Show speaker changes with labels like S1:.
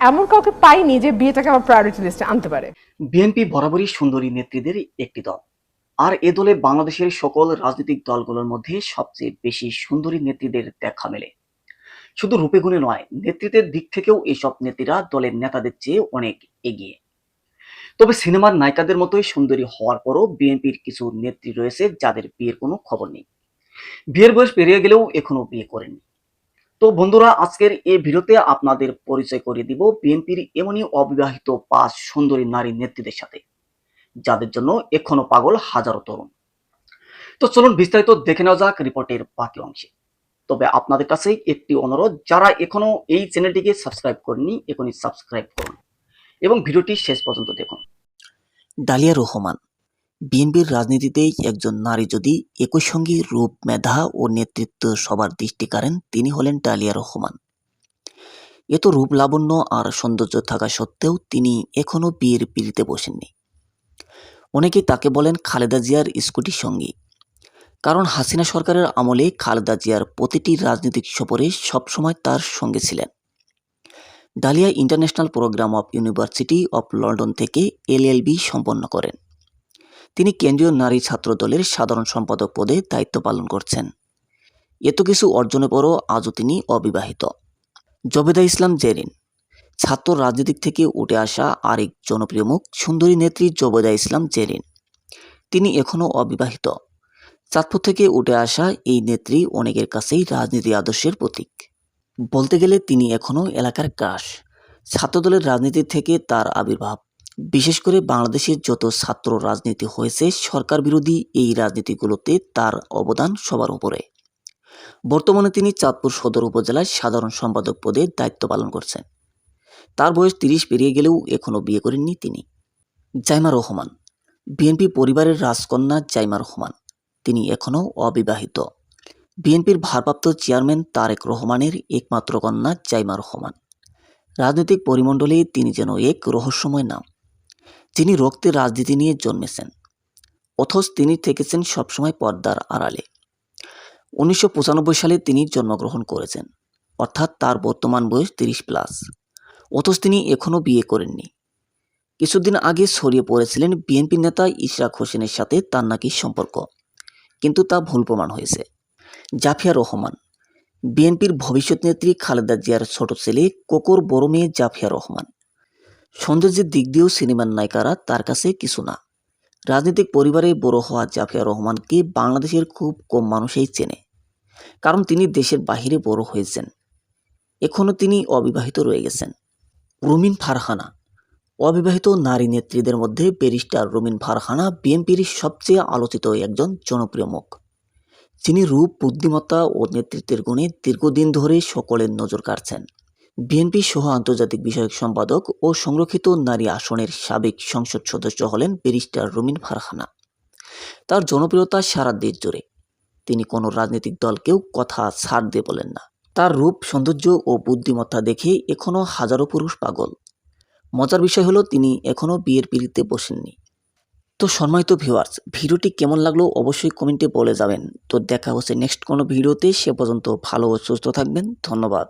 S1: এমন কাউকে পাইনি যে বিয়েটাকে আমার প্রায়োরিটি লিস্টে আনতে পারে।
S2: বিএনপি বরাবরই সুন্দরী নেত্রীদের একটি দল। আর এ দলে বাংলাদেশের সকল রাজনৈতিক দলগুলোর মধ্যে সবচেয়ে বেশি সুন্দরী নেত্রীদের দেখা মেলে। শুধু রূপে গুণে নয়, নেতৃত্বের দিক থেকেও এসব নেত্রীরা দলের নেতাদের চেয়ে অনেক এগিয়ে। তবে সিনেমার নায়িকাদের মতোই সুন্দরী হওয়ার পরও বিএনপির কিছু নেত্রী রয়েছে যাদের বিয়ের কোনো খবর নেই। বিয়ের বয়স পেরিয়ে গেলেও এখনও বিয়ে করেনি তো বন্ধুরা, আজকের এই ভিডিওতে আপনাদের পরিচয় করে দিব বিএনপির এমনই অবিবাহিত পাঁচ সুন্দরী নারী নেত্রীদের সাথে, যাদের জন্য এখনও পাগল হাজারো তরুণ। তো চলুন বিস্তারিত দেখে নেওয়া যাক রিপোর্টের বাকি অংশে। তবে আপনাদের কাছে একটি অনুরোধ, যারা এখনও এই চ্যানেলটিকে সাবস্ক্রাইব করেনি এখনই সাবস্ক্রাইব করুন এবং ভিডিওটি শেষ পর্যন্ত দেখুন।
S3: ডালিয়া রহমান বিএনপির রাজনীতিতেই একজন নারী যদি একই সঙ্গে রূপ, মেধা ও নেতৃত্ব সবার দৃষ্টি কাড়েন, তিনি হলেন ডালিয়া রহমান। এত রূপ লাবণ্য আর সৌন্দর্য থাকা সত্ত্বেও তিনি এখনও বিয়ের পিড়িতে বসেননি। অনেকেই তাকে বলেন খালেদা জিয়ার স্কুটি সঙ্গী। কারণ হাসিনা সরকারের আমলে খালেদা জিয়ার প্রতিটি রাজনৈতিক সফরে সবসময় তার সঙ্গে ছিলেন। Dalia international programme of university of London থেকে এলএলবি সম্পন্ন করেন। তিনি কেন্দ্রীয় নারী ছাত্র দলের সাধারণ সম্পাদক পদে দায়িত্ব পালন করছেন। এত কিছু অর্জনের পরও আজও তিনি অবিবাহিত। জবেদা ইসলাম জেরিন, ছাত্র রাজনীতিক থেকে উঠে আসা আরেক জনপ্রিয় মুখ, সুন্দরী নেত্রী জবেদা ইসলাম জেরিন। তিনি এখনও অবিবাহিত। চাঁদপুর থেকে উঠে আসা এই নেত্রী অনেকের কাছেই রাজনীতি আদর্শের প্রতীক। বলতে গেলে তিনি এখনও এলাকার ক্রাশ ছাত্রদলের রাজনীতি থেকে তার আবির্ভাব। বিশেষ করে বাংলাদেশের যত ছাত্র রাজনীতি হয়েছে, সরকার বিরোধী এই রাজনীতিগুলোতে তার অবদান সবার উপরে। বর্তমানে তিনি চাঁদপুর সদর উপজেলায় সাধারণ সম্পাদক পদে দায়িত্ব পালন করছেন। তার বয়স তিরিশ, পেরিয়ে গেলেও এখনও বিয়ে করেননি তিনি। জাইমা রহমান, বিএনপি পরিবারের রাজকন্যা জাইমা রহমান, তিনি এখনও অবিবাহিত। বিএনপির ভারপ্রাপ্ত চেয়ারম্যান তারেক রহমানের একমাত্র কন্যা জাইমা রহমান। রাজনৈতিক পরিমণ্ডলে তিনি যেন এক রহস্যময় নাম। যিনি রক্তের রাজনীতি নিয়ে জন্মেছেন। অথচ তিনি থেকেছেন সবসময় পর্দার আড়ালে। উনিশশো পঁচানব্বই সালে তিনি জন্মগ্রহণ করেছেন, অর্থাৎ তার বর্তমান বয়স তিরিশ প্লাস। অথচ তিনি এখনও বিয়ে করেননি। কিছুদিন আগে ছড়িয়ে পড়েছিলেন বিএনপি নেতা ইশরাক হোসেনের সাথে তার নাকি সম্পর্ক, কিন্তু তা ভুল প্রমাণ হয়েছে। জাফিয়া রহমান, বিএনপির ভবিষ্যৎ নেত্রী খালেদা জিয়ার ছোট ছেলে কোকর বড় মেয়ে জাফিয়া রহমান। সৌন্দর্যের দিক দিয়েও সিনেমার নায়িকারা তার কাছে কিছু না। রাজনৈতিক পরিবারে বড় হওয়া জাফিয়া রহমানকে বাংলাদেশের খুব কম মানুষই চেনে, কারণ তিনি দেশের বাহিরে বড় হয়েছেন। এখনও তিনি অবিবাহিত রয়ে গেছেন। রুমিন ফারহানা, অবিবাহিত নারী নেত্রীদের মধ্যে ব্যারিস্টার রুমিন ফারহানা বিএনপির সবচেয়ে আলোচিত একজন জনপ্রিয় মুখ। যিনি রূপ, বুদ্ধিমত্তা ও নেতৃত্বের গুণে দীর্ঘদিন ধরে সকলের নজর কাড়ছেন। বিএনপি সহ আন্তর্জাতিক বিষয়ক সম্পাদক ও সংরক্ষিত নারী আসনের সাবেক সংসদ সদস্য হলেন ব্যারিস্টার রুমিন ফারহানা। তার জনপ্রিয়তা সারা দেশ জুড়ে। তিনি কোনো রাজনৈতিক দলকেও কথা ছাড় দিয়ে বলেন না। তার রূপ, সৌন্দর্য ও বুদ্ধিমত্তা দেখে এখনও হাজারো পুরুষ পাগল। মজার বিষয় হলো তিনি এখনও বিয়ের পিড়িতে বসেননি। তো সম্মানিত ভিউয়ার্স ভিডিওটি কেমন লাগল অবশ্যই কমেন্টে বলে যাবেন। তো দেখা হচ্ছে নেক্সট কোনো ভিডিওতে, সে পর্যন্ত ভালো ও সুস্থ থাকবেন। ধন্যবাদ।